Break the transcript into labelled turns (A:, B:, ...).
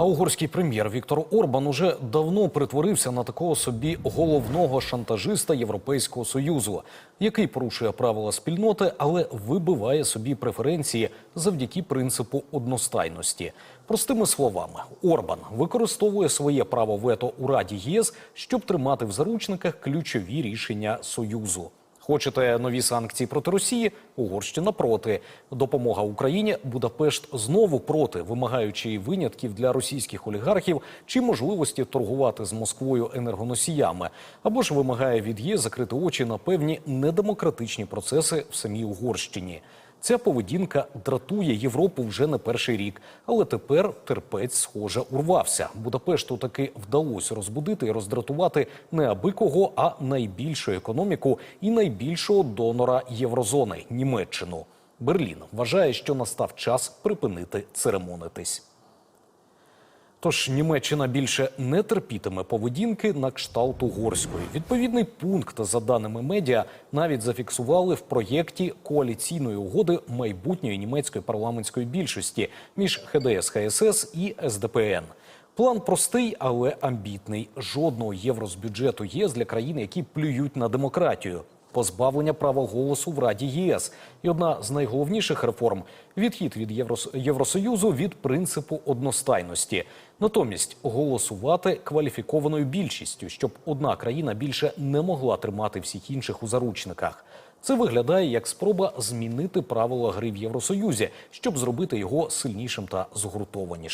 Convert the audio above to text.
A: А угорський прем'єр Віктор Орбан уже давно притворився на такого собі головного шантажиста Європейського союзу, який порушує правила спільноти, але вибиває собі преференції завдяки принципу одностайності. Простими словами, Орбан використовує своє право вето у Раді ЄС, щоб тримати в заручниках ключові рішення союзу. Хочете нові санкції проти Росії? Угорщина проти. Допомога Україні Будапешт знову проти, вимагаючи винятків для російських олігархів чи можливості торгувати з Москвою енергоносіями, або ж вимагає від ЄС закрити очі на певні недемократичні процеси в самій Угорщині. Ця поведінка дратує Європу вже не перший рік, але тепер терпець, схоже, урвався. Будапешту таки вдалося розбудити і роздратувати не аби кого, а найбільшу економіку і найбільшого донора єврозони Німеччину. Берлін вважає, що настав час припинити церемонитись. Тож Німеччина більше не терпітиме поведінки на кшталт угорської. Відповідний пункт, за даними медіа, навіть зафіксували в проєкті коаліційної угоди майбутньої німецької парламентської більшості між ХДС ХСС і СДПН. План простий, але амбітний. Жодного євро з бюджету ЄС для країн, які плюють на демократію. Позбавлення права голосу в Раді ЄС і одна з найголовніших реформ відхід від Єврос- Євросоюзу від принципу одностайності. Натомість голосувати кваліфікованою більшістю, щоб одна країна більше не могла тримати всіх інших у заручниках. Це виглядає як спроба змінити правила гри в Євросоюзі, щоб зробити його сильнішим та згуртованішим.